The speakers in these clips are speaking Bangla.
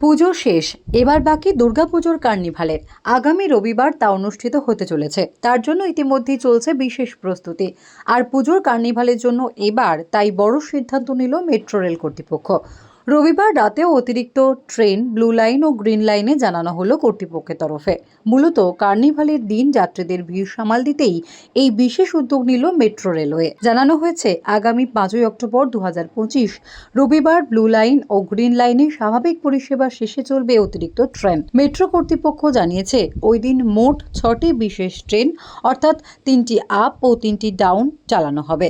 পুজো শেষ, এবার বাকি দুর্গাপুজোর কার্নিভালের আগামী রবিবার তা অনুষ্ঠিত হতে চলেছে। তার জন্য ইতিমধ্যেই চলছে বিশেষ প্রস্তুতি। আর পুজোর কার্নিভালের জন্য এবার তাই বড় সিদ্ধান্ত নিল মেট্রো রেল কর্তৃপক্ষ। রবিবার রাতেও অতিরিক্ত ট্রেন, ব্লু লাইন ও গ্রিন লাইনে জানানো হলো কর্তৃপক্ষের তরফে। মূলত কার্নিভালের দিন যাত্রীদের ভিড় সামাল দিতেই এই বিশেষ উদ্যোগ নিল মেট্রো রেলওয়ে। জানানো হয়েছে, আগামী পাঁচই অক্টোবর দু হাজার পঁচিশ রবিবার ব্লু লাইন ও গ্রিন লাইনে স্বাভাবিক পরিষেবা শেষে চলবে অতিরিক্ত ট্রেন। মেট্রো কর্তৃপক্ষ জানিয়েছে, ওই দিন মোট ছটি বিশেষ ট্রেন, অর্থাৎ তিনটি আপ ও তিনটি ডাউন চালানো হবে।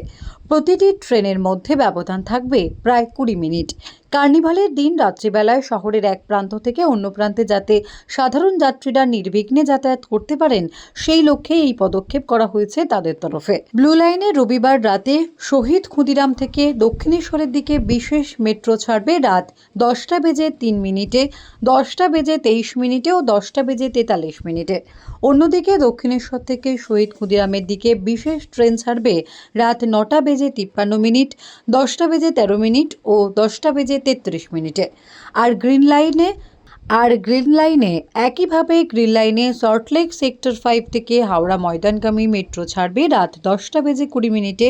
প্রতিটি ট্রেনের মধ্যে ব্যবধান থাকবে প্রায় কুড়ি মিনিট। কার্নিভালের দিন রাত্রিবেলায় শহরের এক প্রান্ত থেকে অন্য প্রান্তে যাতে সাধারণ যাত্রীরা নির্বিঘ্নে যাতায়াত করতে পারেন, সেই লক্ষ্যে এই পদক্ষেপ করা হয়েছে তাদের তরফে। ব্লু লাইনে রবিবার রাতে শহীদ ক্ষুদিরাম থেকে দক্ষিণেশ্বরের দিকে বিশেষ মেট্রো ছাড়বে রাত দশটা বেজে তিন মিনিটে, দশটা বেজে তেইশ মিনিটে ও দশটা বেজে তেতাল্লিশ মিনিটে। অন্যদিকে দক্ষিণেশ্বর থেকে শহীদ ক্ষুদিরামের দিকে বিশেষ ট্রেন ছাড়বে রাত নটা বেজে তিপ্পান্ন মিনিট, দশটা বেজে তেরো মিনিট ও দশটা বেজে তেত্রিশ মিনিটে। আর গ্রিন লাইনে, আর গ্রিন লাইনে একইভাবে গ্রিন লাইনে সল্টলেক সেক্টর ফাইভ থেকে হাওড়া ময়দানগামী মেট্রো ছাড়বে রাত দশটা বেজে কুড়ি মিনিটে,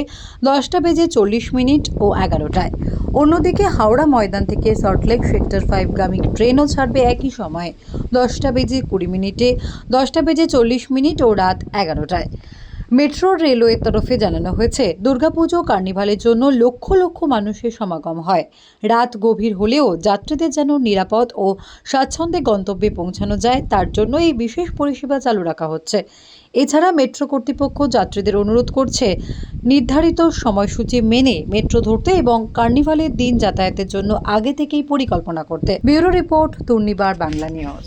দশটা বেজে চল্লিশ মিনিট ও এগারোটায়। অন্যদিকে হাওড়া ময়দান থেকে সল্টলেক সেক্টর ফাইভগামী ট্রেনও ছাড়বে একই সময়ে, দশটা বেজে কুড়ি মিনিটে, দশটা বেজে চল্লিশ মিনিট ও রাত এগারোটায়। মেট্রো রেলওয়ের তরফে জানানো হয়েছে, দুর্গাপুজো কার্নিভালের জন্য লক্ষ লক্ষ মানুষের সমাগম হয়। রাত গভীর হলেও যাত্রীদের যেন নিরাপদ ও স্বাচ্ছন্দ্যে গন্তব্যে পৌঁছানো যায়, তার জন্য এই বিশেষ পরিষেবা চালু রাখা হচ্ছে। এছাড়া মেট্রো কর্তৃপক্ষ যাত্রীদের অনুরোধ করছে, নির্ধারিত সময়সূচি মেনে মেট্রো ধরতে এবং কার্নিভালের দিন যাতায়াতের জন্য আগে থেকেই পরিকল্পনা করতে। Bureau report, Durnibar, Bangla news.